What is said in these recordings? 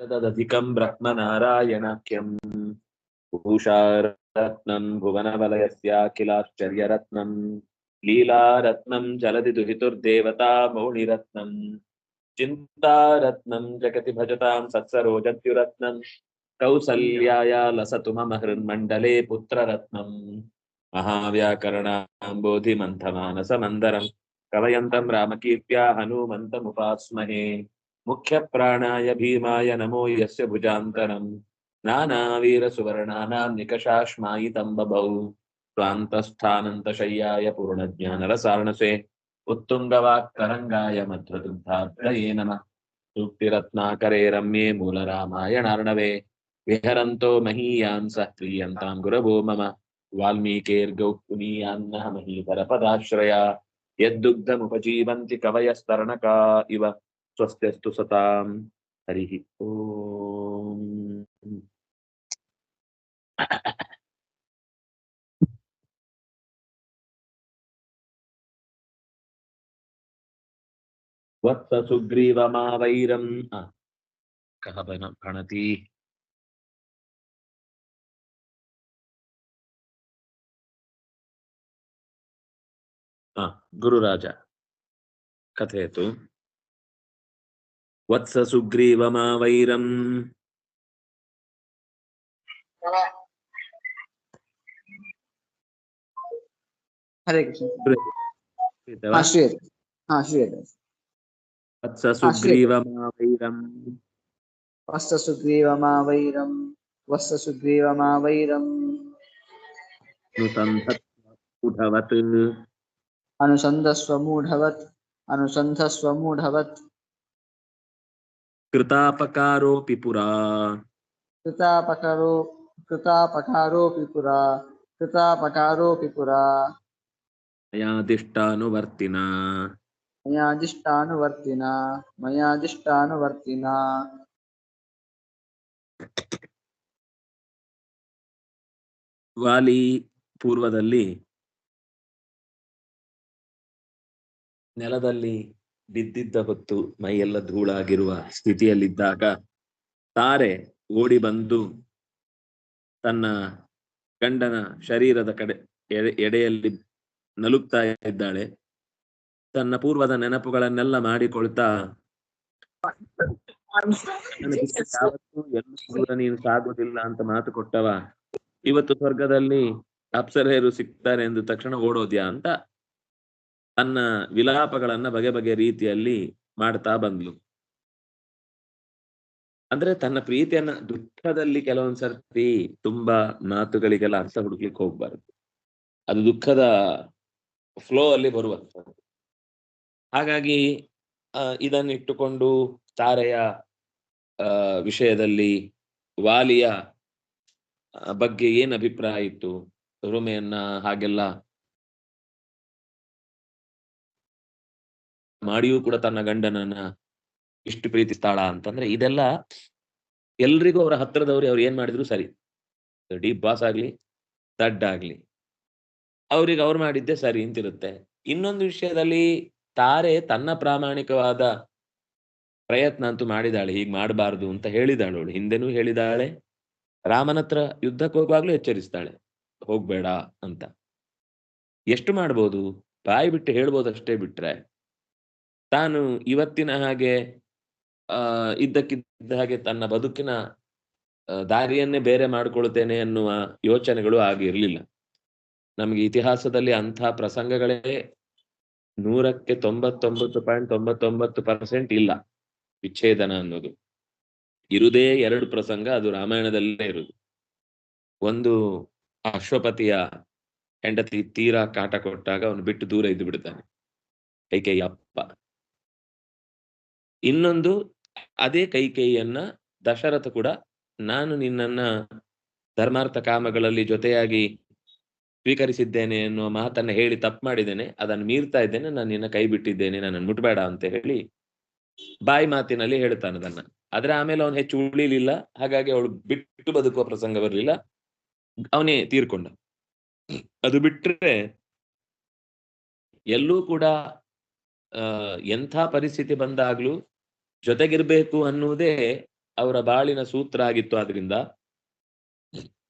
तदधिकं ब्रह्मनारायणाख्यम् भूषारत्नं, भुवनवलयस्याखिलाश्चर्यरत्नं, लीलारत्नं जलधि दुहितुर्देवता मौनिरत्नं, चिन्तारत्नं जगति भजतां सत्सरोजद्युरत्नं कौसल्याया लसतु मम हृन्मण्डले पुत्ररत्नं महाव्याकरणाम्बोधिमन्थमानसमन्दरं कवयन्तं रामकीर्त्या हनूमन्तमुपास्महे। ಮುಖ್ಯ ಪ್ರಾಣಾಯ ಭೀಮಾಯ ನಮೋ ಯಸ್ಯ ಭುಜಾಂತರಂ ನಾನಾವೀರ ಸುವರ್ಣಾನಾಂ ನಿಕಷಾಶ್ಮಾಯಿ ತಂಬಭೌ ಸ್ವಾಂತಸ್ಥಾನಂತಶಯ್ಯಾಯ ಪೂರ್ಣಜ್ಞಾನರಸಾರಣಸೆ ಉತ್ತುಂಗವಾಕ್ತರಂಗಾಯ ಮಧ್ವದುಗ್ಧಾಬ್ಧಯೇ ನಮಃ ಸೂಕ್ತಿರತ್ನಾಕರೇ ರಮ್ಯೆ ಮೂಲರಾಮಾಯಣಾರ್ಣವೆ ವಿಹರಂತೋ ಮಹೀಯಾಂಸಃ ಪ್ರೀಯಂತಾಂ ಗುರವೋ ಮಮ ವಾಲ್ಮೀಕೇರ್ಗೌ ಪುನೀಯಾನ್ನಹ ಮಹೀಧರ ಪದಾಶ್ರಯ ಯದ್ದುಗ್ಧಮುಪಜೀವಂತಿ ಕವಯಸ್ತರಣಕಾ ಇವ स्वस्त्यस्तु सतां हरिः ओम्। वत्स कः भणति गुरुराज कथयतु। వత్స సుగ్రీవమా వైరం. హరే కృష్ణ. వత్స సుగ్రీవమా వైరం. వత్స సుగ్రీవమా వైరం వత్స సుగ్రీవమా వైరం. అనుసంధస్వమూఢవత్. అనుసంధస్వమూఢవత్ అనుసంధస్వమూఢవత్. कृतापकारोऽपि पुरा कृतापकारो कृतापकारोऽपि पुरा कृतापकारोऽपि पुरा मयादिष्टानुवर्तिना मयादिष्टानुवर्तिना मयादिष्टानुवर्तिना ವಾಲಿ ಪೂರ್ವದಲ್ಲಿ ನೆಲದಲ್ಲಿ ಬಿದ್ದಿದ್ದ ಹೊತ್ತು ಮೈಯೆಲ್ಲ ಧೂಳಾಗಿರುವ ಸ್ಥಿತಿಯಲ್ಲಿದ್ದಾಗ ತಾರೆ ಓಡಿ ಬಂದು ತನ್ನ ಗಂಡನ ಶರೀರದ ಕಡೆ ಎಡೆ- ಎಡೆಯಲ್ಲಿ ನಲುಗ್ತಾ ಇದ್ದಾಳೆ. ತನ್ನ ಪೂರ್ವದ ನೆನಪುಗಳನ್ನೆಲ್ಲ ಮಾಡಿಕೊಳ್ತಾ ನೀನು ಸಾಗುವುದಿಲ್ಲ ಅಂತ ಮಾತು ಕೊಟ್ಟವ. ಇವತ್ತು ಸ್ವರ್ಗದಲ್ಲಿ ಅಪ್ಸರೆಯರು ಸಿಗ್ತಾರೆ ಎಂದು ತಕ್ಷಣ ಓಡೋದ್ಯಾ ಅಂತ ತನ್ನ ವಿಲಾಪಗಳನ್ನ ಬಗೆ ಬಗೆ ರೀತಿಯಲ್ಲಿ ಮಾಡ್ತಾ ಬಂದ್ಲು. ಅಂದ್ರೆ ತನ್ನ ಪ್ರೀತಿಯನ್ನ ದುಃಖದಲ್ಲಿ ಕೆಲವೊಂದ್ಸರ್ತಿ ತುಂಬಾ ಮಾತುಗಳಿಗೆಲ್ಲ ಅರ್ಥ ಹುಡುಕ್ಲಿಕ್ಕೆ ಹೋಗ್ಬಾರ್ದು. ಅದು ದುಃಖದ ಫ್ಲೋ ಅಲ್ಲಿ ಬರುವಂಥದ್ದು. ಹಾಗಾಗಿ ಇದನ್ನಿಟ್ಟುಕೊಂಡು ತಾರೆಯ ವಿಷಯದಲ್ಲಿ ವಾಲಿಯ ಬಗ್ಗೆ ಏನ್ ಅಭಿಪ್ರಾಯ ಇತ್ತು? ರುಮೆಯನ್ನ ಹಾಗೆಲ್ಲ ಮಾಡಿಯೂ ಕೂಡ ತನ್ನ ಗಂಡನನ್ನ ಇಷ್ಟು ಪ್ರೀತಿಸ್ತಾಳ ಅಂತಂದ್ರೆ ಇದೆಲ್ಲ ಎಲ್ರಿಗೂ ಅವರ ಹತ್ರದವ್ರು ಅವ್ರು ಏನ್ ಮಾಡಿದ್ರು ಸರಿ. ಡೀಪ್ ಬಾಸ್ ಆಗ್ಲಿ ದಡ್ ಆಗ್ಲಿ. ಅವ್ರಿಗೆ ಅವ್ರು ಮಾಡಿದ್ದೆ ಸರಿ ಅಂತಿರುತ್ತೆ. ಇನ್ನೊಂದು ವಿಷಯದಲ್ಲಿ ತಾರೆ ತನ್ನ ಪ್ರಾಮಾಣಿಕವಾದ ಪ್ರಯತ್ನ ಅಂತೂ ಮಾಡಿದಾಳೆ, ಹೀಗ್ ಮಾಡಬಾರ್ದು ಅಂತ ಹೇಳಿದಾಳು ಅವಳು. ಹಿಂದೆನೂ ಹೇಳಿದಾಳೆ, ರಾಮನ ಹತ್ರ ಯುದ್ಧಕ್ಕೆ ಹೋಗುವಾಗ್ಲೂ ಎಚ್ಚರಿಸ್ತಾಳೆ, ಹೋಗ್ಬೇಡ ಅಂತ. ಎಷ್ಟು ಮಾಡ್ಬೋದು? ಬಾಯಿ ಬಿಟ್ಟು ಹೇಳ್ಬೋದು ಅಷ್ಟೇ ಬಿಟ್ರೆ. ತಾನು ಇವತ್ತಿನ ಹಾಗೆ, ಆ, ಇದ್ದಕ್ಕಿದ್ದ ಹಾಗೆ ತನ್ನ ಬದುಕಿನ ದಾರಿಯನ್ನೇ ಬೇರೆ ಮಾಡಿಕೊಳ್ಳುತ್ತೇನೆ ಅನ್ನುವ ಯೋಚನೆಗಳು ಆಗಿರಲಿಲ್ಲ. ನಮಗೆ ಇತಿಹಾಸದಲ್ಲಿ ಅಂಥ ಪ್ರಸಂಗಗಳೇ ನೂರಕ್ಕೆ ತೊಂಬತ್ತೊಂಬತ್ತು ಪಾಯಿಂಟ್ ತೊಂಬತ್ತೊಂಬತ್ತು ಪರ್ಸೆಂಟ್ ಇಲ್ಲ ವಿಚ್ಛೇದನ ಅನ್ನೋದು. ಇರುದೇ ಎರಡು ಪ್ರಸಂಗ, ಅದು ರಾಮಾಯಣದಲ್ಲೇ ಇರುದು. ಒಂದು ಅಶ್ವಪತಿಯ ಹೆಂಡತಿ ತೀರಾ ಕಾಟ ಕೊಟ್ಟಾಗ ಅವನು ಬಿಟ್ಟು ದೂರ ಇದ್ದು ಬಿಡ್ತಾನೆ ಕೈಕೇಯಿ ಅಪ್ಪ ಇನ್ನೊಂದು ಅದೇ ಕೈಕೇಯಿಯನ್ನ ದಶರಥ ಕೂಡ ನಾನು ನಿನ್ನನ್ನ ಧರ್ಮಾರ್ಥ ಕಾಮಗಳಲ್ಲಿ ಜೊತೆಯಾಗಿ ಸ್ವೀಕರಿಸಿದ್ದೇನೆ ಎನ್ನುವ ಮಾತನ್ನ ಹೇಳಿ ತಪ್ಪು ಮಾಡಿದ್ದೇನೆ. ಅದನ್ನು ಮೀರ್ತಾ ಇದ್ದೇನೆ. ನಾನು ನಿನ್ನ ಕೈ ಬಿಟ್ಟಿದ್ದೇನೆ. ನನ್ನನ್ನು ಮುಟ್ಬೇಡ ಅಂತ ಹೇಳಿ ಬಾಯಿ ಮಾತಿನಲ್ಲಿ ಹೇಳ್ತಾನೆ ಅದನ್ನ. ಆದ್ರೆ ಆಮೇಲೆ ಅವನು ಹೆಚ್ಚು ಉಳಿಲಿಲ್ಲ. ಹಾಗಾಗಿ ಅವಳು ಬಿಟ್ಟು ಬದುಕುವ ಪ್ರಸಂಗ ಬರಲಿಲ್ಲ. ಅವನೇ ತೀರ್ಕೊಂಡ. ಅದು ಬಿಟ್ರೆ ಎಲ್ಲೂ ಕೂಡ ಎಂಥ ಪರಿಸ್ಥಿತಿ ಬಂದಾಗ್ಲೂ ಜೊತೆಗಿರ್ಬೇಕು ಅನ್ನುವುದೇ ಅವರ ಬಾಳಿನ ಸೂತ್ರ ಆಗಿತ್ತು. ಆದ್ರಿಂದ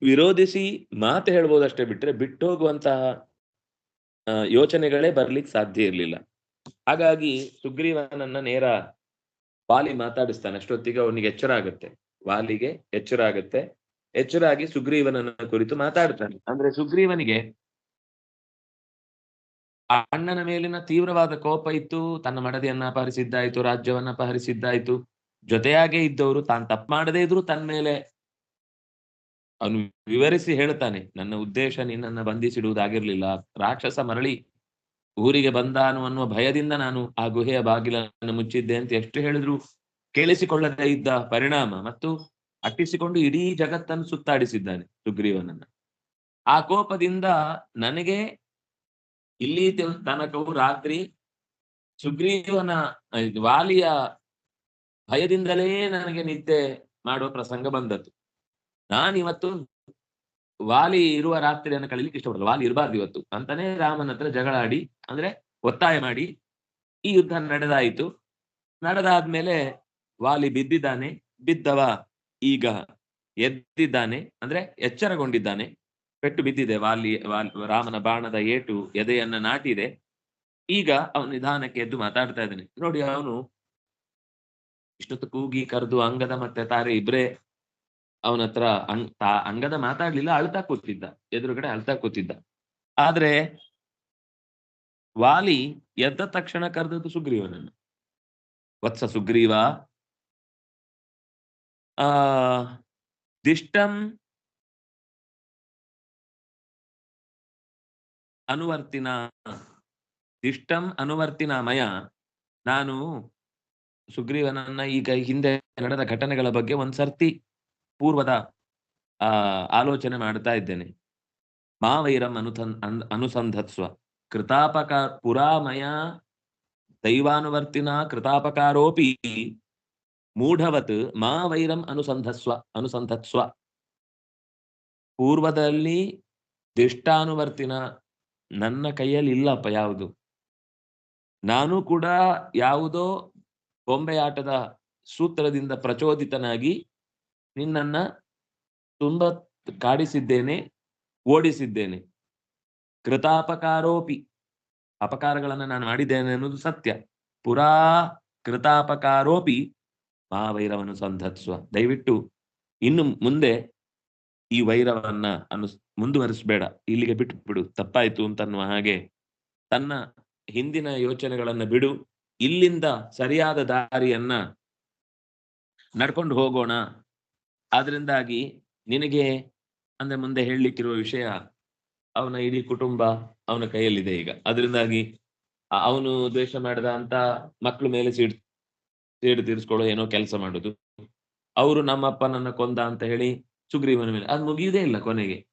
ವಿರೋಧಿಸಿ ಮಾತು ಹೇಳ್ಬೋದಷ್ಟೇ ಬಿಟ್ರೆ ಬಿಟ್ಟೋಗುವಂತಹ ಯೋಚನೆಗಳೇ ಬರ್ಲಿಕ್ಕೆ ಸಾಧ್ಯ ಇರಲಿಲ್ಲ. ಹಾಗಾಗಿ ಸುಗ್ರೀವನನ್ನ ನೇರ ವಾಲಿ ಮಾತಾಡಿಸ್ತಾನೆ. ಅಷ್ಟೊತ್ತಿಗೆ ಅವನಿಗೆ ಎಚ್ಚರ ಆಗುತ್ತೆ. ವಾಲಿಗೆ ಎಚ್ಚರ ಆಗುತ್ತೆ. ಎಚ್ಚರಾಗಿ ಸುಗ್ರೀವನನ್ನ ಕುರಿತು ಮಾತಾಡ್ತಾನೆ. ಅಂದ್ರೆ ಸುಗ್ರೀವನಿಗೆ ಅಣ್ಣನ ಮೇಲಿನ ತೀವ್ರವಾದ ಕೋಪ ಇತ್ತು, ತನ್ನ ಮಡದಿಯನ್ನ ಅಪಹರಿಸಿದ್ದಾಯ್ತು, ರಾಜ್ಯವನ್ನ ಅಪಹರಿಸಿದ್ದಾಯ್ತು. ಜೊತೆಯಾಗೆ ಇದ್ದವರು ತಾನು ತಪ್ಪು ಮಾಡದೇ ಇದ್ರು ತನ್ನ ಮೇಲೆ ಅವನು ವಿವರಿಸಿ ಹೇಳ್ತಾನೆ ನನ್ನ ಉದ್ದೇಶ ನಿನ್ನನ್ನ ಬಂಧಿಸಿಡುವುದಾಗಿರ್ಲಿಲ್ಲ ರಾಕ್ಷಸ ಮರಳಿ ಊರಿಗೆ ಬಂದಾನು ಅನ್ನುವ ಭಯದಿಂದ ನಾನು ಆ ಗುಹೆಯ ಬಾಗಿಲನ್ನು ಮುಚ್ಚಿದ್ದೆ ಅಂತ ಎಷ್ಟು ಹೇಳಿದ್ರು ಕೇಳಿಸಿಕೊಳ್ಳದೇ ಇದ್ದ ಪರಿಣಾಮ ಮತ್ತು ಅಟ್ಟಿಸಿಕೊಂಡು ಇಡೀ ಜಗತ್ತನ್ನು ಸುತ್ತಾಡಿಸಿದ್ದಾನೆ ಸುಗ್ರೀವನನ್ನ. ಆ ಕೋಪದಿಂದ ನನಗೆ ಇಲ್ಲಿ ತನಕವು ರಾತ್ರಿ ಸುಗ್ರೀವನ ವಾಲಿಯ ಭಯದಿಂದಲೇ ನನಗೆ ನಿದ್ದೆ ಮಾಡುವ ಪ್ರಸಂಗ ಬಂದದ್ದು. ನಾನಿವತ್ತು ವಾಲಿ ಇರುವ ರಾತ್ರಿಯನ್ನು ಕಳೀಲಿಕ್ಕೆ ಇಷ್ಟಪಡಲ್ಲ. ವಾಲಿ ಇರಬಾರ್ದು ಇವತ್ತು. ಅಂತಾನೆ ರಾಮನ ಹತ್ರ ಜಗಳ ಆಡಿ, ಅಂದ್ರೆ ಒತ್ತಾಯ ಮಾಡಿ ಈ ಯುದ್ಧ ನಡೆದಾಯಿತು. ನಡೆದಾದ್ಮೇಲೆ ವಾಲಿ ಬಿದ್ದಿದ್ದಾನೆ. ಬಿದ್ದವ ಈಗ ಎದ್ದಿದ್ದಾನೆ. ಅಂದ್ರೆ ಎಚ್ಚರಗೊಂಡಿದ್ದಾನೆ. ಪೆಟ್ಟು ಬಿದ್ದಿದೆ, ವಾಲಿ ರಾಮನ ಬಾಣದ ಏಟು ಎದೆಯನ್ನ ನಾಟಿದೆ. ಈಗ ಅವನು ನಿಧಾನಕ್ಕೆ ಎದ್ದು ಮಾತಾಡ್ತಾ ಇದ್ದಾನೆ. ನೋಡಿ ಅವನು ಇಷ್ಟೊತ್ತು ಕೂಗಿ ಕರೆದು ಅಂಗದ ಮತ್ತೆ ತಾರೆ ಇಬ್ರೇ ಅವನ ಹತ್ರ ಅಂಗದ ಮಾತಾಡ್ಲಿಲ್ಲ, ಅಳ್ತಾ ಕೂತಿದ್ದ. ಎದುರುಗಡೆ ಅಳ್ತಾ ಕೂತಿದ್ದ. ಆದ್ರೆ ವಾಲಿ ಎದ್ದ ತಕ್ಷಣ ಕರೆದದ್ದು ಸುಗ್ರೀವನನ್ನು. ವತ್ಸ ಸುಗ್ರೀವ. ಆ, ದಿಷ್ಟಂ ಅನುವರ್ತಿನ, ದಿಷ್ಟಂ ಅನುವರ್ತಿನ ಮಯ. ನಾನು ಸುಗ್ರೀವನನ್ನ ಈಗ ಹಿಂದೆ ನಡೆದ ಘಟನೆಗಳ ಬಗ್ಗೆ ಒಂದ್ಸರ್ತಿ ಪೂರ್ವದ, ಆ, ಆಲೋಚನೆ ಮಾಡ್ತಾ ಇದ್ದೇನೆ. ಮಾವೈರಂ ಅನುಥನ್ ಅನ್- ಅನುಸಂಧತ್ಸ್ವ. ಕೃತಾಪಕಾರ ಪುರಾಮಯ ದೈವಾನುವರ್ತಿನ ಕೃತಾಪಕಾರೋಪಿ, ಮೂಢವತ್ ಮಾ ವೈರಂ ಅನುಸಂಧಸ್ವ ಅನುಸಂಧತ್ಸ್ವ. ಪೂರ್ವದಲ್ಲಿ ದಿಷ್ಟಾನುವರ್ತಿನ ನನ್ನ ಕೈಯಲ್ಲಿ ಇಲ್ಲಪ್ಪ ಯಾವುದು. ನಾನು ಕೂಡ ಯಾವುದೋ ಬೊಂಬೆಯಾಟದ ಸೂತ್ರದಿಂದ ಪ್ರಚೋದಿತನಾಗಿ ನಿನ್ನನ್ನ ತುಂಬ ಕಾಡಿಸಿದ್ದೇನೆ, ಓಡಿಸಿದ್ದೇನೆ. ಕೃತಾಪಕಾರೋಪಿ ಅಪಕಾರಗಳನ್ನು ನಾನು ಮಾಡಿದ್ದೇನೆ ಅನ್ನೋದು ಸತ್ಯ. ಪುರಾ ಕೃತಾಪಕಾರೋಪಿ ಮಾ ಸಂಧತ್ಸುವ ಸಂಧತ್ಸ್ವ ದಯವಿಟ್ಟು ಇನ್ನು ಮುಂದೆ ಈ ವೈರವನ್ನ ಅನು ಮುಂದುವರಿಸಬೇಡ, ಇಲ್ಲಿಗೆ ಬಿಟ್ಟು ಬಿಡು ತಪ್ಪಾಯ್ತು ಅಂತನ್ನುವ ಹಾಗೆ ತನ್ನ ಹಿಂದಿನ ಯೋಚನೆಗಳನ್ನ ಬಿಡು, ಇಲ್ಲಿಂದ ಸರಿಯಾದ ದಾರಿಯನ್ನ ನಡ್ಕೊಂಡು ಹೋಗೋಣ. ಆದ್ರಿಂದಾಗಿ ನಿನಗೆ ಅಂದ್ರೆ ಮುಂದೆ ಹೇಳಲಿಕ್ಕಿರುವ ವಿಷಯ ಅವನ ಇಡೀ ಕುಟುಂಬ ಅವನ ಕೈಯಲ್ಲಿದೆ ಈಗ. ಅದರಿಂದಾಗಿ ಅವನು ದ್ವೇಷ ಮಾಡಿದ ಅಂತ ಮಕ್ಕಳು ಮೇಲೆ ಸೀಡ್, ಸೇಡು ತೀರಿಸ್ಕೊಳ್ಳೋ ಏನೋ ಕೆಲಸ ಮಾಡುದು. ಅವರು ನಮ್ಮಪ್ಪನನ್ನ ಕೊಂದ ಅಂತ ಹೇಳಿ ಸುಗ್ರೀವನ ಮೇಲೆ. ಅದು ಮುಗಿಯುವುದೇ ಇಲ್ಲ ಕೊನೆಗೆ.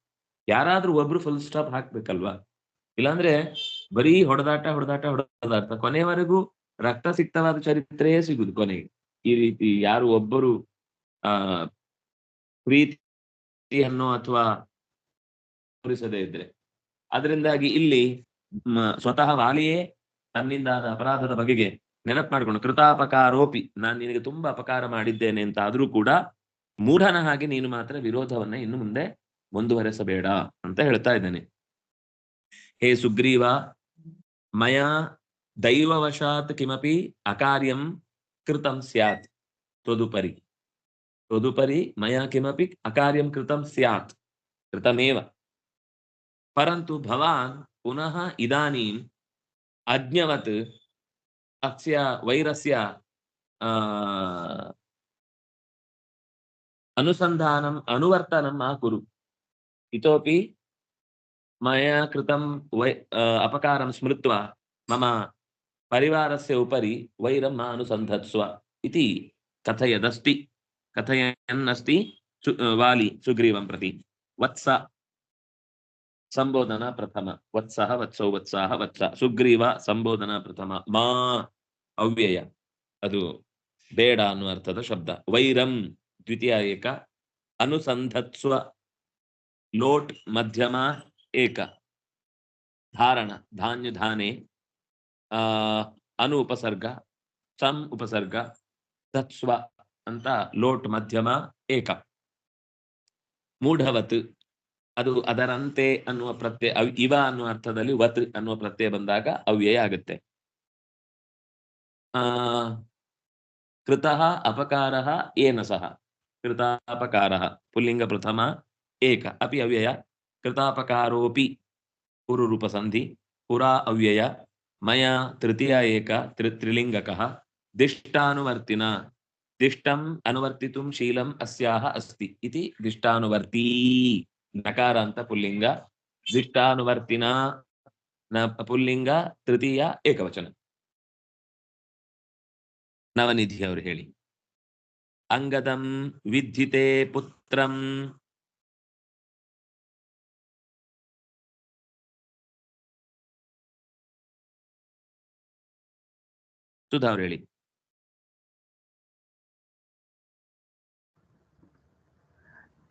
ಯಾರಾದ್ರೂ ಒಬ್ರು ಫುಲ್ ಸ್ಟಾಪ್ ಹಾಕ್ಬೇಕಲ್ವಾ? ಇಲ್ಲಾಂದ್ರೆ ಬರೀ ಹೊಡೆದಾಟ ಹೊಡೆದಾಟ ಹೊಡೆದಾಟ ಕೊನೆವರೆಗೂ ರಕ್ತ ಸಿಕ್ತವಾದ ಚರಿತ್ರೆಯೇ ಸಿಗುದು ಕೊನೆಗೆ. ಈ ರೀತಿ ಯಾರು ಒಬ್ಬರು, ಆ, ಪ್ರೀತಿಯನ್ನು ಅಥವಾ ತೋರಿಸದೇ ಇದ್ರೆ. ಅದರಿಂದಾಗಿ ಇಲ್ಲಿ ಸ್ವತಃ ವಾಲಿಯೇ ತನ್ನಿಂದಾದ ಅಪರಾಧದ ಬಗೆಗೆ ನೆನಪು ಮಾಡಿಕೊಂಡು ಕೃತಾಪಕಾರೋಪಿ, ನಾನು ನಿನಗೆ ತುಂಬಾ ಅಪಕಾರ ಮಾಡಿದ್ದೇನೆ ಅಂತ ಆದ್ರೂ ಕೂಡ ಮೂಢನ ಹಾಗೆ ನೀನು ಮಾತ್ರ ವಿರೋಧವನ್ನ ಇನ್ನು ಮುಂದೆ ಮುಂದುವರೆಸಬೇಡ ಅಂತ ಹೇಳ್ತಾ ಇದ್ದೇನೆ. ಹೇ ಸುಗ್ರೀವ, ಮಯ ದೈವವಶಾತ್ ಕಿಮಪಿ ಅಕಾರ್ಯಂ ಕೃತಂ ಸ್ಯಾತ್. ತದುಪರಿ. ತದುಪರಿ ಮಯ ಕಿಮಪಿ ಅಕಾರ್ಯಂ ಕೃತಂ ಸ್ಯಾತ್. ಕೃತಮೇವ. ಪರಂತು ಭವಾನ್ ಪುನಃ ಇದಾನೀಂ ಅಜ್ಞವತ್ ಅಸ್ಯ ವೈರಸ್ಯ అనుసంధానం అనువర్తనం మా కురు ఇతోపి మయా కృతం వై అపకారం స్మృత్వా మమ పరివారస్య ఉపరి వైరం మా అనుసంధత్స్వ ఇది కథయదస్తి కథయన్నస్తి వాలి సుగ్రీవం ప్రతి వత్స సంబోధన ప్రథమ వత్స వత్స ವತ್ಸ ವತ್ಸ ಸುಗ್ರೀವ ಸಂಬೋಧನ ಪ್ರಥಮ ಮಾ ಅವ್ಯಯ ಅದು ಬೇಡ ಅನ್ನುವ ಅರ್ಥದ ಶಬ್ದ ವೈರಂ ದ್ವಿತೀಯ ಏಕ ಅನುಸಂಧತ್ಸ್ವ, ಲೋಟ್ ಮಧ್ಯಮ, ಏಕ. ಧಾರಣ, ಧಾನ್ಯ, ಧಾನೆ ಅನು ಉಪಸರ್ಗ, ಸಂ ಉಪಸರ್ಗ ತತ್ಸ್ವ ಅಂತ ಲೋಟ್ ಮಧ್ಯಮ, ಏಕ. ಮೂಢವತ್, ಅದು ಅದರಂತೆ ಅನ್ನುವ ಪ್ರತ್ಯಯ ಇವ ಅನ್ನುವ ಅರ್ಥದಲ್ಲಿ ವತ್ ಅನ್ನುವ ಪ್ರತ್ಯಯ ಬಂದಾಗ ಅವ್ಯಯ ಆಗುತ್ತೆ. ಆ, ಕೃತಃ, ಅಪಕಾರ, ಏನ ಸಹ. ಕೃತಾಪಕಾರಃ ಪುಲ್ಲಿಂಗ ಪ್ರಥಮ ಏಕ ಅಪಿ ಅವ್ಯಯ ಕೃತಾಪಕಾರೋಪಿ ಪೂರ್ವರೂಪಸಂಧಿ ಪುರಾ ಅವ್ಯಯ ಮಯ ತೃತೀಯ ಏಕ ತ್ರಿ ತ್ರಿಲಿಂಗಕಃ ದಿಷ್ಟಾನುವರ್ತಿನ ದಿಷ್ಟಂ ಅನುವರ್ತಿತುಂ ಶೀಲಂ ಅಸ್ಯಾಹ ಅಸ್ತಿ ಇತಿ ದಿಷ್ಟಾನುವರ್ತೀ ನಕಾರ ಅಂತ ಪುಲ್ಲಿಂಗ ತೃತೀಯ ಏಕವಚನ ನವನಿಧಿ ಅವರು ಅಂಗದಂ ವಿದ್ಯುತೆ ಪುತ್ರಂ ಸುಧಾ ಅವ್ರು ಹೇಳಿ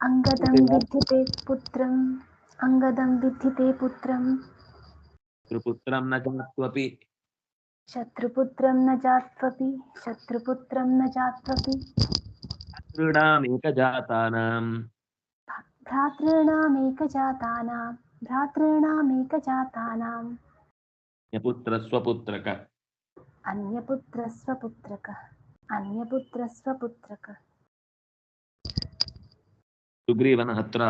अङ्गदं विद्यते पुत्रम् अङ्गदं विद्यते पुत्रं ಪುತ್ರಂ ನ ಜಾತ್ವಪಿ शत्रुपुत्रं न जात्वपि शत्रुपुत्रं न जात्वपि ತೃಣಾಮೇಕಜಾತಾನಾಂ भ्रातॄणामेकजातानां भ्रातॄणामेकजातानाम् ಪುತ್ರ ಸ್ವಪುತ್ರಕ अन्यपुत्रस्वपुत्रक अन्यपुत्रस्वपुत्रक ಸುಗ್ರೀವನ ಹತ್ರ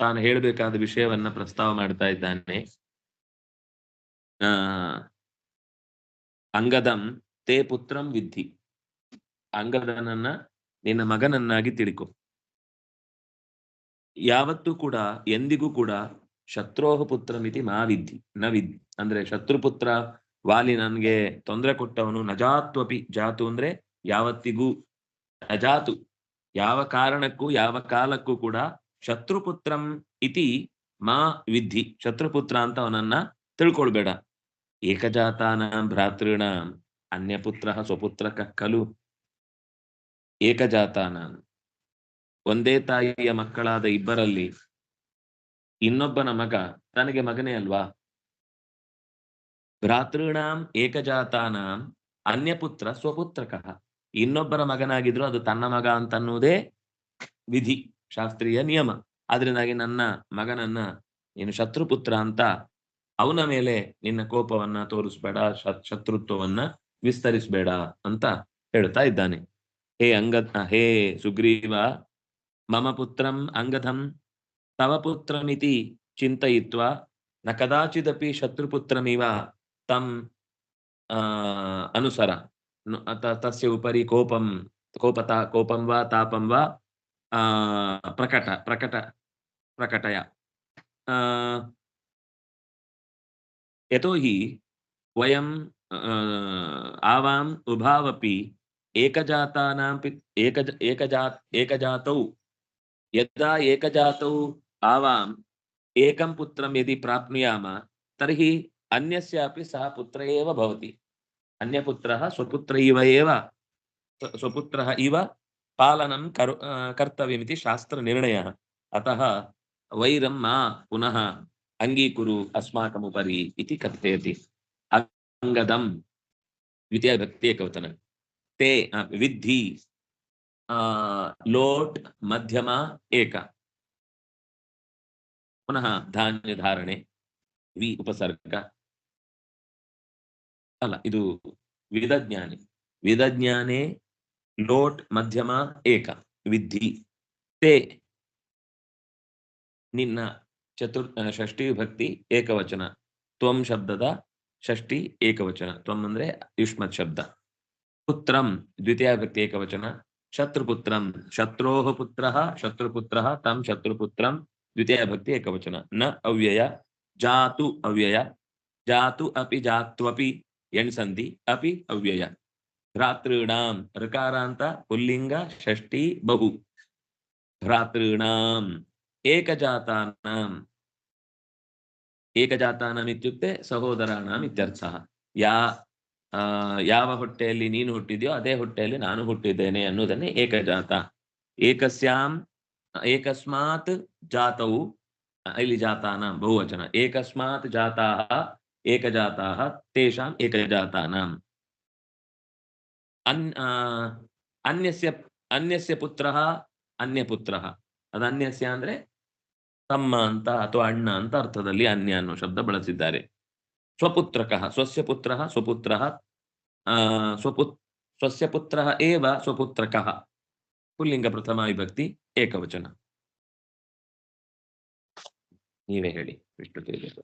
ತಾನು ಹೇಳಬೇಕಾದ ವಿಷಯವನ್ನ ಪ್ರಸ್ತಾವ ಮಾಡ್ತಾ ಇದ್ದಾನೆ ಆ ಅಂಗದಂ ತೇ ಪುತ್ರಂ ವಿದ್ಧಿ ಅಂಗದನನ್ನ ನಿನ್ನ ಮಗನನ್ನಾಗಿ ತಿಳ್ಕೊ. ಯಾವತ್ತೂ ಕೂಡ, ಎಂದಿಗೂ ಕೂಡ ಶತ್ರೋಹ ಪುತ್ರಮಿತಿ ಮಾ ವಿದ್ಧಿ ನ ವಿದ್ಧಿ ಅಂದ್ರೆ ಶತ್ರುಪುತ್ರ ವಾಲಿ ನನ್ಗೆ ತೊಂದರೆ ಕೊಟ್ಟವನು ನಜಾತ್ವಪಿ ಜಾತು ಅಂದ್ರೆ ಯಾವತ್ತಿಗೂ ಅಜಾತು ಯಾವ ಕಾರಣಕ್ಕೂ, ಯಾವ ಕಾಲಕ್ಕೂ ಕೂಡ ಶತ್ರುಪುತ್ರಂ ಇತಿ ಮಾ ವಿದ್ಧಿ. ಶತ್ರುಪುತ್ರ ಅಂತ ಅವನನ್ನ ತಿಳ್ಕೊಳ್ಬೇಡ. ಏಕಜಾತಾನ ಭ್ರಾತೃಣ ಅನ್ಯಪುತ್ರ ಸ್ವಪುತ್ರಕ ಖಲು ಏಕಜಾತಾನ. ಒಂದೇ ತಾಯಿಯ ಮಕ್ಕಳಾದ ಇಬ್ಬರಲ್ಲಿ ಇನ್ನೊಬ್ಬನ ಮಗ ತನಗೆ ಮಗನೇ ಅಲ್ವಾ? ಭ್ರಾತೃಣಾಂ ಏಕಜಾತಾನಾಂ ಅನ್ಯಪುತ್ರ ಸ್ವಪುತ್ರಕಃ. ಇನ್ನೊಬ್ಬರ ಮಗನಾಗಿದ್ರು ಅದು ತನ್ನ ಮಗ ಅಂತನ್ನುವುದೇ ವಿಧಿ, ಶಾಸ್ತ್ರೀಯ ನಿಯಮ. ಆದ್ರಿಂದಾಗಿ ನನ್ನ ಮಗನನ್ನ ನೀನು ಶತ್ರುಪುತ್ರ ಅಂತ ಅವನ ಮೇಲೆ ನಿನ್ನ ಕೋಪವನ್ನ ತೋರಿಸ್ಬೇಡ ಶತ್- ಶತ್ರುತ್ವವನ್ನ ವಿಸ್ತರಿಸ್ಬೇಡ ಅಂತ ಹೇಳ್ತಾ ಇದ್ದಾನೆ. ಹೇ ಅಂಗ ಹೇ ಸುಗ್ರೀವ ಮಮ ಪುತ್ರಂ ಅಂಗಧಂ ತವ ಪುತ್ರಮಿತಿ ಚಿಂತಯಿತ್ವ ನ ಕದಾಚಿದಪಿ ಶತ್ರುಪುತ್ರಮಿವ ತಂ ಆ ಅನುಸರ ನು- ತ- ತಸ್ಯ ಉಪರಿ ಕೋಪಂ ಕೋಪತಾ ಕೋಪಂ ವಾ ತಾಪಂ ವಾ ಆ ಪ್ರಕಟ ಪ್ರಕಟ ಪ್ರಕಟಯ ಏಕಜಾತಾನಾಂ ಪಿ ಏಕಜ, ಏಕಜಾತ್. ಏಕಜಾತೌ ಯದಾ ಏಕಜಾತೌ ಆವಾಂ, ಏಕಂ ಪುತ್ರಂ ಯದಿ ಪ್ರಾಪ್ನುಯಾಮ, ತರ್ಹಿ ಅನ್ಯಸ್ಯಾಪಿ ಸಹ ಪುತ್ರ ಏವ ಭವತಿ. ಅನ್ಯಪುತ್ರಃ ಸ್ವಪುತ್ರ ಇವ ಏವ? ಸ್ವಪುತ್ರಃ ಇವ ಪಾಲನಂ ಕರು ಕರ್ತವ್ಯಮಿತಿ ಶಾಸ್ತ್ರ ನಿರ್ಣಯ. ಅತಃ ವೈರಂ ಮಾ ಪುನಃ ಅಂಗೀಕುರು ಅಸ್ಮಾಕಂ ಉಪರಿ ಇತಿ ಕಥಯತಿ. ಅಂಗದಂ. ದ್ವಿತೀಯ ವ್ಯಕ್ತಿಯ ಕವತನ ಆ, ವಿದ್ಧಿ ಲೋಟ್ ಮಧ್ಯಮ ಏಕ. ಪುನಃ ಧಾನ್ಯ ಧಾರಣೆ ವಿ ಉಪಸರ್ಗ. ಅಲ್ಲ ಇದು ವಿಧಜ್ಞಾನಿ. ವಿಧಜ್ಞಾನೆ ಲೋಟ್ ಮಧ್ಯಮ ಏಕ. ವಿದ್ಧಿ ತೇ ನಿನ್ನ ಚತುರ್ ಷಷ್ಠಿ ವಿಭಕ್ತಿ ಏಕವಚನ. ತ್ವಂ ಶಬ್ದದ ಷಷ್ಠಿ ಏಕವಚನ. ತ್ವಂ ಅಂದ್ರೆ ಯುಷ್ಮತ್ ಶಬ್ದ. ಪುತ್ರಂ ದ್ವಿತೀಯ ವಿಭಕ್ತಿ ಏಕವಚನ ಶತ್ರುಪುತ್ರಂ ಶತ್ರೋಹ ಪುತ್ರ ಶತ್ರುಪುತ್ರ ತಂ ಶತ್ರುಪುತ್ರಂ ದ್ವಿತೀಯ ವಿಭಕ್ತಿ ಏಕವಚನ ನ ಅವ್ಯಯ ಜಾತು ಅವ್ಯಯ ಜಾತು ಅಪಿ ಜಾತ್ವಪಿ ಎಣ್ಸಂಧಿ ಅಪಿ ಅವ್ಯಯ ಭ್ರಾತೃಣಾಂ ಋಕಾರಾಂತ ಪುಲ್ಲಿಂಗ ಷಷ್ಠಿ ಬಹು ಭ್ರಾತೃಣಾಂ ಏಕಜಾತಾನಾಂ ಏಕಜಾತಾನಾಂ ಇತ್ಯುಕ್ತೆ ಸಹೋದರಾಣಾಂ ಇತ್ಯರ್ಥಃ ಯಾ ಆ, ಯಾವ ಹೊಟ್ಟೆಯಲ್ಲಿ ನೀನು ಹುಟ್ಟಿದ್ಯೋ ಅದೇ ಹೊಟ್ಟೆಯಲ್ಲಿ ನಾನು ಹುಟ್ಟಿದ್ದೇನೆ ಅನ್ನೋದನ್ನೇ ಏಕಜಾತ. ಏಕಸ್ಯಾಂ ಏಕಸ್ಮಾತ್ ಜಾತವು ಇಲ್ಲಿ ಜಾತಾನ ಬಹುವಚನ. ಏಕಸ್ಮಾತ್ ಜಾತಾ ಏಕಜಾತಾ ತೇಷಾಂ ಏಕಜಾತಾನಾಂ. ಅನ್ ಆ, ಅನ್ಯಸ್ಯ ಅನ್ಯಸ್ಯ ಪುತ್ರ ಅನ್ಯಪುತ್ರ. ಅದು ಅನ್ಯಸ್ಯ ಅಂದ್ರೆ ತಮ್ಮ ಅಂತ ಅಥವಾ ಅಣ್ಣ ಅಂತ ಅರ್ಥದಲ್ಲಿ ಅನ್ಯ ಅನ್ನೋ ಶಬ್ದ ಬಳಸಿದ್ದಾರೆ. ಸ್ವಪುತ್ರಕಃ ಸ್ವಸ್ಯ ಪುತ್ರ ಸ್ವಪುತ್ರ ಸ್ವಪುತ್ ಸ್ವಸ್ಯ ಪುತ್ರ ಏವ ಸ್ವಪುತ್ರಕಃ ಪುಲ್ಲಿಂಗ ಪ್ರಥಮ ವಿಭಕ್ತಿ ಏಕವಚನ ನೀವೇ ಹೇಳಿ ವಿಷ್ಣು ತಿಳಿಬೇಕು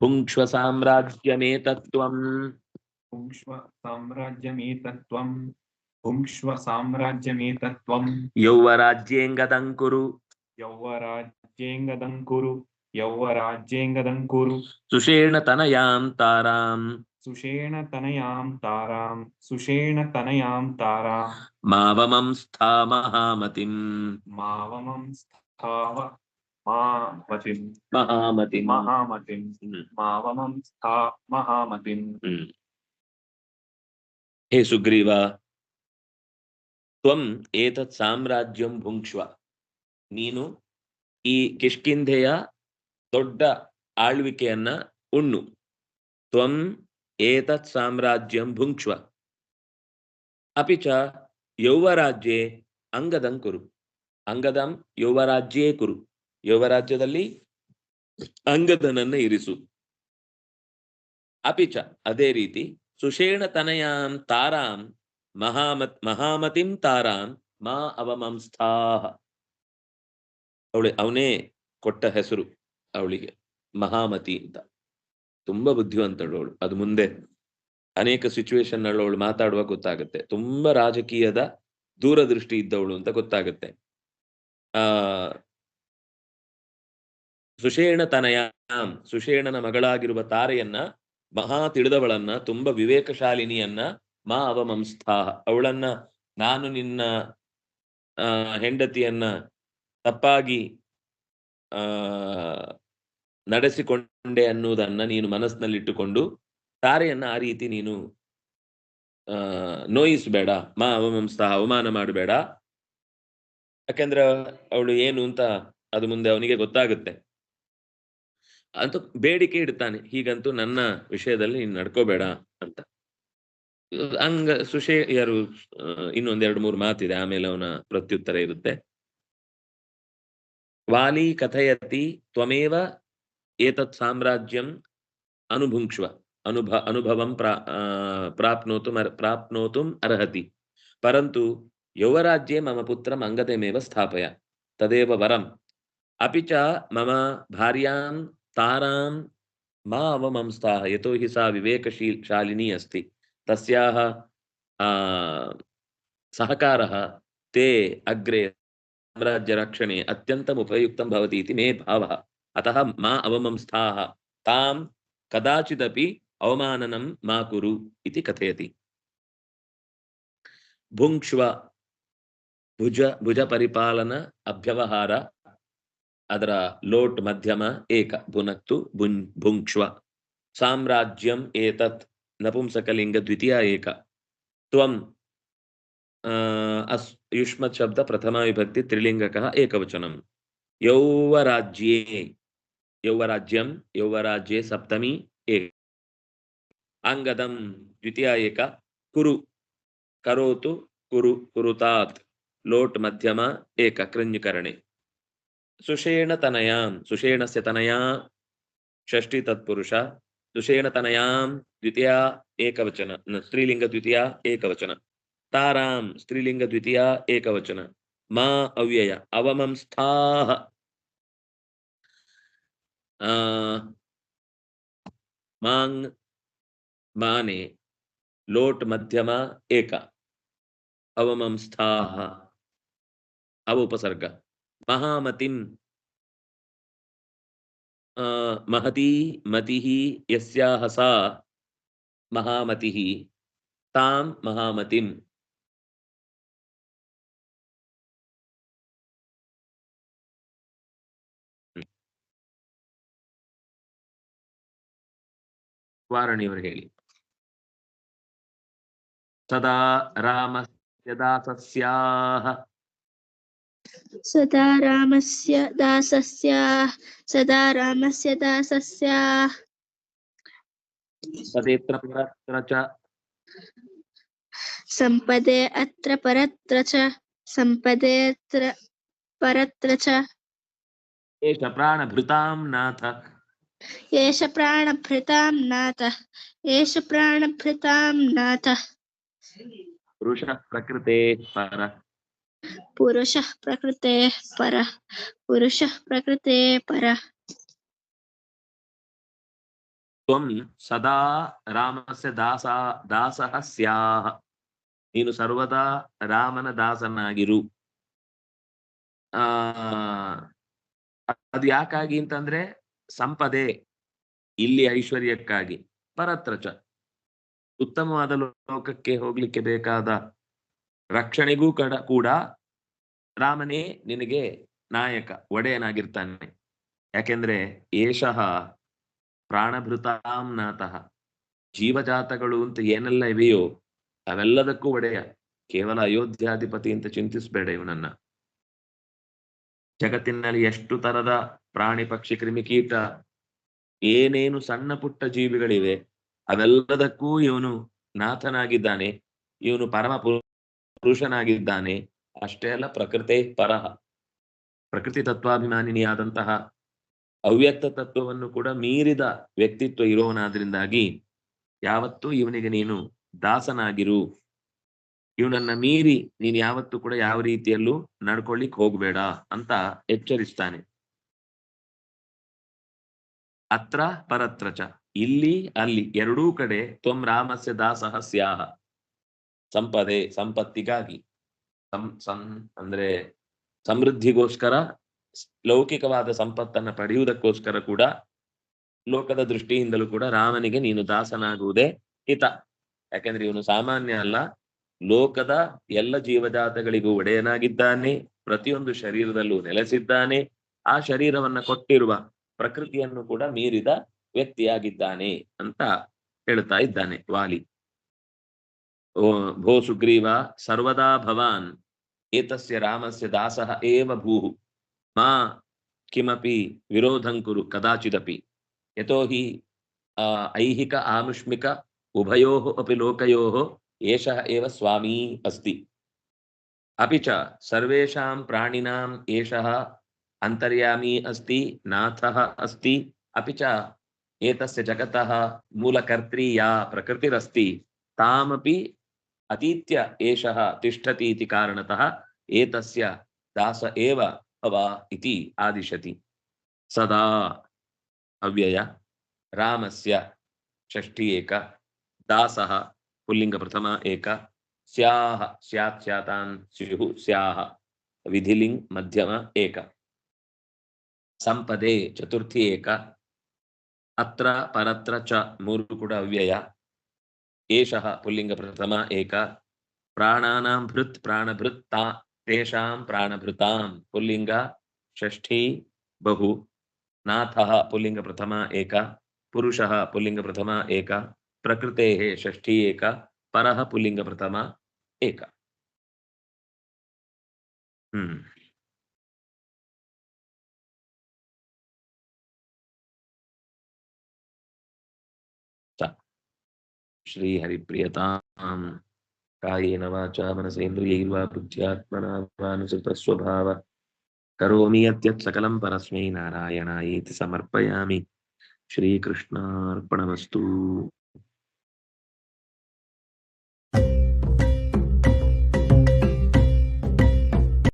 ಪುಂಕ್ಷ್ವ ಸಾಮ್ರಾಜ್ಯಮೇತತ್ವಂ पुंक्ष्व साम्राज्यमेतत्त्वम् पुंक्ष्व साम्राज्यमेतत्त्वम् ಯೌವರಾಜ್ಯೇಂಗದಂಕುರು यौवराज्येङ्गदं कुरु यौवराज्येङ्गदं యౌవరాజ్యేంగదంకూరు సుషేణ తనయాం తారాం. సుషేణ తనయాం తారాం. సుషేణ తనయాం తారాం. మావమం స్థామహామతిం మావమం స్థావ మహామతిం. మహామతిం. మహామతిం. మావమం స్థా మహామతిం. హే సుగ్రీవ త్వం ఏతత్ సామ్రాజ్యం భుంక్ష్వ. నేను ఈ కిష్కింధేయ ದೊಡ್ಡ ಆಳ್ವಿಕೆಯನ್ನ ಉಣ್ಣು. ತ್ವಂ ಏತತ್ ಸಾಮ್ರಾಜ್ಯಂ ಭುಂಕ್ಷ್ವ. ಅಪಿಚ ಯೌವರಾಜ್ಯೆ ಅಂಗದಂ ಕುರು. ಅಂಗದಂ ಯೌವರಾಜ್ಯೇ ಕುರು. ಯೌವರಾಜ್ಯದಲ್ಲಿ ಅಂಗದನನ್ನ ಇರಿಸು. ಅಪಿ ಚ ಅದೇ ರೀತಿ ಸುಷೇಣ ತನಯಾಂ ತಾರಾಂ ಮಹಾಮತ್ ಮಹಾಮತಿಂ ತಾರಾಂ ಮಾ ಅವಮಂಸ್ಥಾ ಅವಳೆ ಅವನೇ ಕೊಟ್ಟ ಹೆಸರು. ಅವಳಿಗೆ, ಮಹಾಮತಿ ಅಂತ. ತುಂಬಾ ಬುದ್ಧಿವಂತಳು ಅವಳು. ಅದು ಮುಂದೆ ಅನೇಕ ಸಿಚುವೇಶನ್ ಅವಳು ಮಾತಾಡುವಾಗ ಗೊತ್ತಾಗುತ್ತೆ. ತುಂಬಾ ರಾಜಕೀಯದ ದೂರದೃಷ್ಟಿ ಇದ್ದವಳು ಅಂತ ಗೊತ್ತಾಗುತ್ತೆ. ಆ, ಸುಷೇಣ ತನಯಾಂ, ಸುಷೇಣನ ಮಗಳಾಗಿರುವ ತಾರೆಯನ್ನ, ಮಹಾ ತಿಳಿದವಳನ್ನ, ತುಂಬಾ ವಿವೇಕಶಾಲಿನಿಯನ್ನ, ಮಾ ಅವಮಂಸ್ಥಾ ಅವಳನ್ನ ನಾನು ನಿನ್ನ ಹೆಂಡತಿಯನ್ನ ತಪ್ಪಾಗಿ, ಆ ನಡೆಸಿಕೊಂಡೆ ಅನ್ನುವುದನ್ನ ನೀನು ಮನಸ್ಸಿನಲ್ಲಿಟ್ಟುಕೊಂಡು ತಾರೆಯನ್ನ ಆ ರೀತಿ ನೀನು, ಆ, ನೋಯಿಸಬೇಡ, ಮಾ ಅವಮಂಸ ಅವಮಾನ ಮಾಡಬೇಡ. ಯಾಕೆಂದ್ರೆ ಅವಳು ಏನು ಅಂತ ಅದು ಮುಂದೆ ಅವನಿಗೆ ಗೊತ್ತಾಗುತ್ತೆ. ಅಂತ ಬೇಡಿಕೆ ಇಡ್ತಾನೆ, ಹೀಗಂತೂ ನನ್ನ ವಿಷಯದಲ್ಲಿ ನೀನು ನಡ್ಕೋಬೇಡ ಅಂತ. ಹಂಗ ಸುಶೇ ಯಾರು ಇನ್ನೊಂದೆರಡು ಮೂರು ಮಾತಿದೆ, ಆಮೇಲೆ ಅವನ ಪ್ರತ್ಯುತ್ತರ ಇರುತ್ತೆ. ವಾಲಿ ಕಥಯತಿ ತ್ವಮೇವ एतत् साम्राज्यम् अनुभुङ्क्ष्व अनुभ अनुभवं प्रा प्राप्नोतुम् प्राप्नोतुम् अर्हति। परन्तु यौवराज्ये मम पुत्रम् अङ्गतेमेव स्थापय, तदेव वरम्। अपि च मम भार्यां तारां मा अवमंस्ताः यतो हि सा विवेकशीलशालिनी अस्ति। तस्याः सहकारः ते अग्रे साम्राज्यरक्षणे अत्यन्तम् उपयुक्तं भवति इति मे भावः। ಅತಃ ಮಾ ಅವಮಂಸ್ಥಾ ತಾಂ ಕದಾಚಿದಪಿ ಅವಮಾನನಂ ಮಾ ಕುರು ಇತಿ ಕಥೆಯತಿ ಭುಂಕ್ಷ್ವ ಭುಜ ಭುಜ ಪರಿಪಾಲನ ಅಭ್ಯವಹಾರ ಅದರ ಲೋಟ್ ಮಧ್ಯಮ ಏಕ ಭುನಕ್ತು ಭುನ್ ಭುಂಕ್ಷ್ವ ಸಾಮ್ರಾಜ್ಯಂ ಏತತ್ ನಪುಂಸಕಲಿಂಗ ದ್ವಿತೀಯ ಏಕ ತ್ವಂ ಅಸ್ ಯುಷ್ಮತ್ ಶಬ್ದ ಪ್ರಥಮ ವಿಭಕ್ತಿ ತ್ರಿಲಿಂಗಕಃ ಏಕವಚನಂ ಯೌವರಾಜ್ಯೇ యౌవరాజ్యం యౌవరాజ్యే సప్తమి ఏ. అంగదం ద్వితీయ ఏక కురు కరోతు కురు కురుతాత్ లోట్ మధ్యమ ఏక కృంజకరణే సుషేణ తనయాం సుషేణస్య తనయా షష్ఠీ తత్పురుష సుషేణ తనయాం ద్వితీయ ఏకవచన స్త్రీలింగ ద్వితీయ ఏకవచన. తారాం స్త్రీలింగ ద్వితీయ ఏకవచన. మా అవ్యయ అవమంస్థా मांग, माने, लोट मध्यमा, एका। अवमम स्था अव उपसर्ग महामतिम महती, मति यहा सा। महामति। ताम महामतिम। ವಾರಣಿಯವರು ಹೇಳಿ ಸದಾ ರಾಮಸ್ಯ ದಾಸಸ್ಯಾಹ ಸದಾ ರಾಮಸ್ಯ ದಾಸಸ್ಯಾಹ ಸದಾ ರಾಮಸ್ಯ ದಾಸಸ್ಯಾಹ ಪದೇತ್ರ ಪರತ್ರ ಚ ಸಂಪದೆ ಅತ್ರ ಪರತ್ರ ಚ ಸಂಪದೇತ್ರ ಪರತ್ರ ಚ ಏಷ ಪ್ರಾಣಭೃತಾಂ ನಾಥ ಏಷ ಪ್ರಾಣಭೃತಾಂ ನಾಥ ಏಷ ಪ್ರಾಣಭೃತಾಂ ನಾಥ. ಪುರುಷ ಪ್ರಕೃತೆ ಪರ. ಪುರುಷ ಪ್ರಕೃತೆ ಪರ ಪುರುಷ ಪ್ರಕೃತೆ ಪರ. ತ್ವಂ ಸದಾ ರಾಮಸ್ಯ ದಾಸ ದಾಸಃ ಸ್ಯಾಹ ನೀನು ಸರ್ವದಾ ರಾಮನ ದಾಸನಾಗಿರು. ಆ ಅದು ಯಾಕಾಗಿ ಅಂತಂದ್ರೆ ಸಂಪದೆ ಇಲ್ಲಿ ಐಶ್ವರ್ಯಕ್ಕಾಗಿ. ಪರತ್ರ ಚ ಉತ್ತಮವಾದ ಲೋಕಕ್ಕೆ ಹೋಗ್ಲಿಕ್ಕೆ ಬೇಕಾದ ರಕ್ಷಣೆಗೂ ಕಡ ಕೂಡ ರಾಮನೇ ನಿನಗೆ ನಾಯಕ, ಒಡೆಯನಾಗಿರ್ತಾನೆ. ಯಾಕೆಂದ್ರೆ ಏಷಃ ಪ್ರಾಣಭೃತಾಂನಾಥ ಜೀವಜಾತಗಳು ಅಂತ ಏನೆಲ್ಲ ಇವೆಯೋ, ಅವೆಲ್ಲದಕ್ಕೂ ಒಡೆಯ. ಕೇವಲ ಅಯೋಧ್ಯಾಧಿಪತಿ ಅಂತ ಚಿಂತಿಸ್ಬೇಡ ಇವನನ್ನ. ಜಗತ್ತಿನಲ್ಲಿ ಎಷ್ಟು ತರದ ಪ್ರಾಣಿ, ಪಕ್ಷಿ ಕ್ರಿಮಿಕೀಟ ಏನೇನು ಸಣ್ಣ ಪುಟ್ಟ ಜೀವಿಗಳಿವೆ ಅವೆಲ್ಲದಕ್ಕೂ ಇವನು ನಾಥನಾಗಿದ್ದಾನೆ, ಇವನು ಪರಮ ಪುರು- ಪುರುಷನಾಗಿದ್ದಾನೆ. ಅಷ್ಟೇ ಅಲ್ಲ, ಪ್ರಕೃತಿ ಪರಹ. ಪ್ರಕೃತಿ ತತ್ವಾಭಿಮಾನಿನಿಯಾದಂತಹ ಅವ್ಯಕ್ತ ತತ್ವವನ್ನು ಕೂಡ ಮೀರಿದ ವ್ಯಕ್ತಿತ್ವ ಇರೋವನಾದ್ರಿಂದಾಗಿ ಯಾವತ್ತೂ ಇವನಿಗೆ ನೀನು ದಾಸನಾಗಿರು. ಇವನನ್ನ ಮೀರಿ ನೀನ್ ಯಾವತ್ತೂ ಕೂಡ ಯಾವ ರೀತಿಯಲ್ಲೂ ನಡ್ಕೊಳ್ಳಿಕ್ ಹೋಗ್ಬೇಡ ಅಂತ ಎಚ್ಚರಿಸ್ತಾನೆ. ಅತ್ರ ಪರತ್ರಚ ಇಲ್ಲಿ, ಅಲ್ಲಿ ಎರಡೂ ಕಡೆ ತ್ವಂ ರಾಮಸ್ಯ ದಾಸಹ ಸ್ಯಾಹ ಸಂಪದೆ, ಸಂಪತ್ತಿಗಾಗಿ. ಸಂ ಸಂ ಅಂದ್ರೆ ಸಮೃದ್ಧಿಗೋಸ್ಕರ, ಲೌಕಿಕವಾದ ಸಂಪತ್ತನ್ನ ಪಡೆಯುವುದಕ್ಕೋಸ್ಕರ ಕೂಡ ಲೋಕದ ದೃಷ್ಟಿಯಿಂದಲೂ ಕೂಡ ರಾಮನಿಗೆ ನೀನು ದಾಸನಾಗುವುದೇ ಹಿತ. ಯಾಕೆಂದ್ರೆ ಇವನು ಸಾಮಾನ್ಯ ಅಲ್ಲ. ಲೋಕದ ಎಲ್ಲ ಜೀವಜಾತಗಳಿಗೂ ಒಡೆಯನಾಗಿದ್ದಾನೆ ಪ್ರತಿಯೊಂದು ಶರೀರದಲ್ಲೂ ನೆಲೆಸಿದ್ದಾನೆ ಆ ಶರೀರವನ್ನ ಕೊಟ್ಟಿರುವ ಪ್ರಕೃತಿಯನ್ನು ಕೂಡ ಮೀರಿದ ವ್ಯಕ್ತಿಯಾಗಿದ್ದಾನೆ ಅಂತ ಹೇಳ್ತಾ ಇದ್ದಾನೆ ವಾಲಿ. ಓ ಭೋ ಸುಗ್ರೀವ ಸರ್ವದಾ ಭವಾನ್ ಏತಸ್ಯ ರಾಮಸ್ಯ ದಾಸಃ ಏವ ಭೂ ಮಾ ಕಿಮಪಿ ವಿರೋಧಂ ಕುರು ಕದಾಚಿದಪಿ ಯತೋಹಿ ಆ, ಐಹಿಕ ಆನುಷ್ಮಿಕ ಉಭಯೋ ಅಪಿ ಲೋಕಯೋಃ एषः एव स्वामी अस्ति। अपि च सर्वेषां प्राणिनाम् एषः अन्तर्यामी अस्ति, नाथः अस्ति, अपि च एतस्य जगतः मूलकर्त्री या प्रकृतिरस्ति, तामपि अतीत्य एषः तिष्ठति इति कारणतः एतस्य दास एव भव इति आदिशति। सदा अव्यय रामस्य षष्ठी एक दासः पुल्लिङ्गप्रथमा एका स्याः, स्यात्, स्यातान्, स्युः, स्याः विधिलिङ्ग् मध्यम एक। सम्पदे चतुर्थी एक, अत्र, परत्र च मूर्कुड अव्यय एषः पुल्लिङ्गप्रथम एक, प्राणानां भृत् प्राणभृत्ता तेषां प्राणभृतां, पुल्लिङ्ग, षष्ठी, बहु, नाथः पुल्लिङ्गप्रथमा एक, पुरुषः पुल्लिङ्गप्रथमा एक प्रकृते प्रकृतेः षष्ठी एका, परः पुल्लिङ्गप्रथमा एका। हम्म। श्रीहरिप्रियताम्। कायेन वाचा मनसेन्द्रियैर्वा बुद्ध्यात्मना वानुसृतस्वभाव। करोमि यत् सकलं परस्मै नारायणायेति समर्पयामि। श्रीकृष्णार्पणमस्तु।